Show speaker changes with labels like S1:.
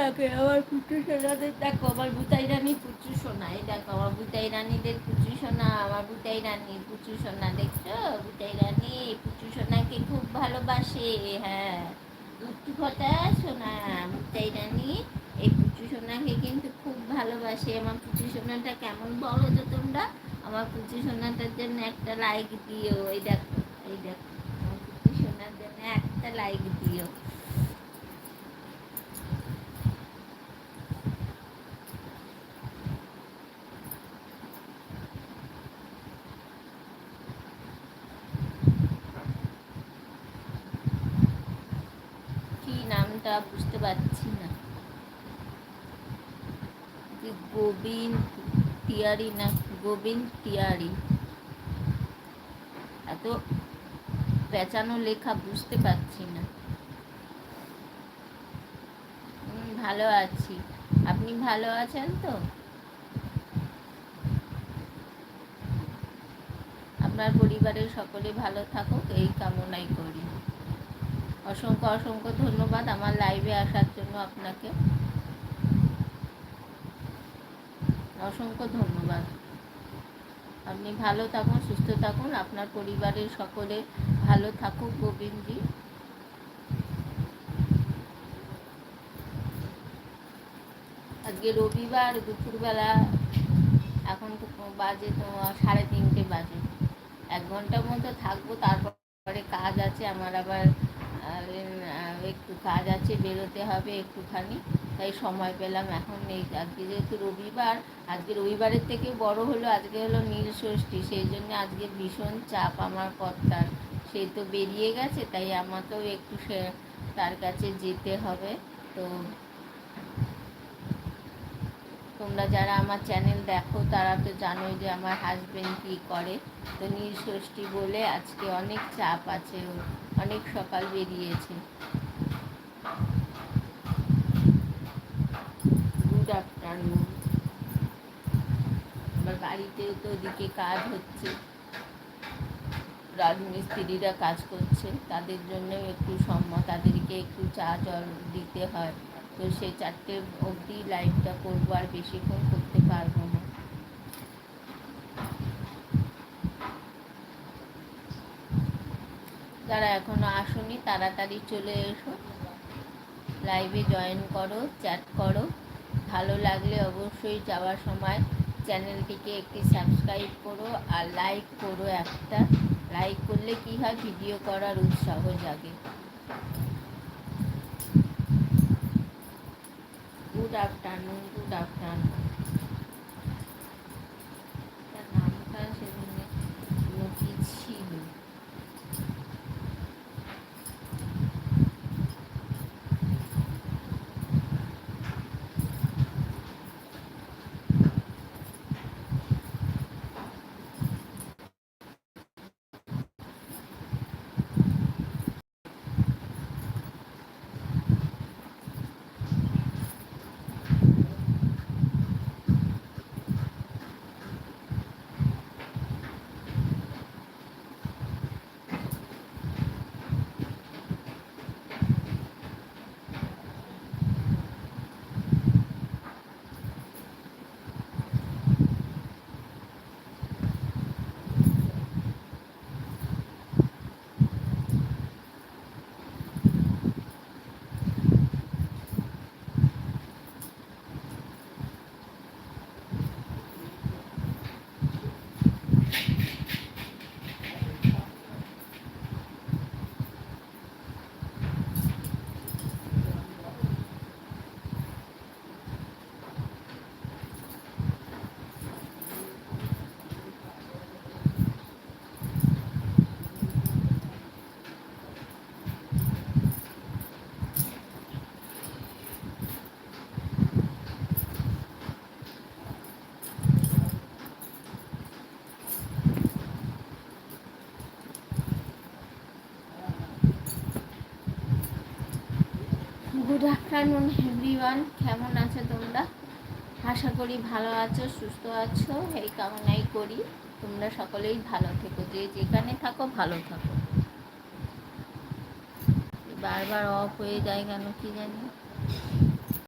S1: লাগে আমার পুত্র সোনাদের, দেখো, আমার বুতাই রানী পুত্র সোনা, এই দেখো, আমার বুতাই রানীদের পুত্র সোনা, আমার বুতাই রানী পুত্র সোনা, দেখছ? বুতাই রানী, পুত্র সোনাকে খুব ভালোবাসে হ্যাঁ। দুষ্টু কথা সোনা, বুতাই রানী, এই পুত্র সোনাকে কিন্তু খুব ভালোবাসে। আমার পুত্র সোনাটা কেমন বলো তো তোমরা? আমার পুত্র সোনাটার জন্য একটা লাইক দিও, এই দেখো এই দেখো, আমার পুত্র সোনার জন্য একটা লাইক দিও কি নামটা বুঝতে পারছি না। কি গোবিন্দ তিয়ারি না, গোবিন্দ তিয়ারি। এত পেঁচানো লেখা বুঝতে পারছি না। ভালো আছি। আপনি ভালো আছেন তো? আপনার পরিবারের সকলে ভালো থাকুক, এই কামনাই করি। অসংখ্য অসংখ্য ধন্যবাদ আমার লাইভে আসার জন্য আপনাকে। অসংখ্য ধন্যবাদ। আপনি ভালো থাকুন, সুস্থ থাকুন, আপনার পরিবারের সকলে ভালো থাকুক, গোবিন্দজি। আজকে রবিবার, দুপুরবেলা, এখন তো বাজে তোমার সাড়ে তিনটে বাজে। এক ঘণ্টার মতো থাকব, তারপরে কাজ আছে, আমার আবার একটু কাজ আছে, বেরোতে হবে একটুখানি। তাই সময় পেলাম, এখন নেই আজকে যেহেতু রবিবার, আজকে রবিবারের থেকে বড় হলো, আজকে হলো নীল ষষ্ঠী। সেই জন্য আজকে ভীষণ চাপ আমার কর্তার। সে তো বেরিয়ে গেছে, তাই আমাকেও একটু সে, তার কাছে যেতে হবে। তো তোমরা যারা আমার চ্যানেল দেখো, তারা তো জানোই যে আমার হাজবেন্ড কী করে। তো নীল ষষ্ঠী বলে আজকে অনেক চাপ আছে ওর। অনেক সকাল বেরিয়েছে। Good afternoon. আবার বাড়িতেও তো ওদিকে কাজ হচ্ছে। রাজমিস্ত্রিরা কাজ করছে। তাদের জন্য একটু সম্মত তাদেরকে একটু চা জল দিতে হয়। তো সেই চারটে অবধি লাইভটা করব আর বেশিক্ষণ করতে পারব না। যারা এখনও আসনি, তাড়াতাড়ি চলে এসো। লাইভে জয়েন করো চ্যাট করো। ভালো লাগলে অবশ্যই যাওয়ার সময় চ্যানেলটিকে একটি সাবস্ক্রাইব করো আর লাইক করো একটা। লাইক করলে কি হয়? ভিডিও করার উৎসাহ জাগে। Good afternoon good afternoon good afternoon everyone কেমন আছো তোমরা? আশা করি ভালো আছো, সুস্থ আছো। এই কামনাই করি তোমরা সকলেই ভালো থেকো। যে যেখানে থাকো, ভালো থাকো। বারবার অফ হয়ে যায় কেন কি জানি?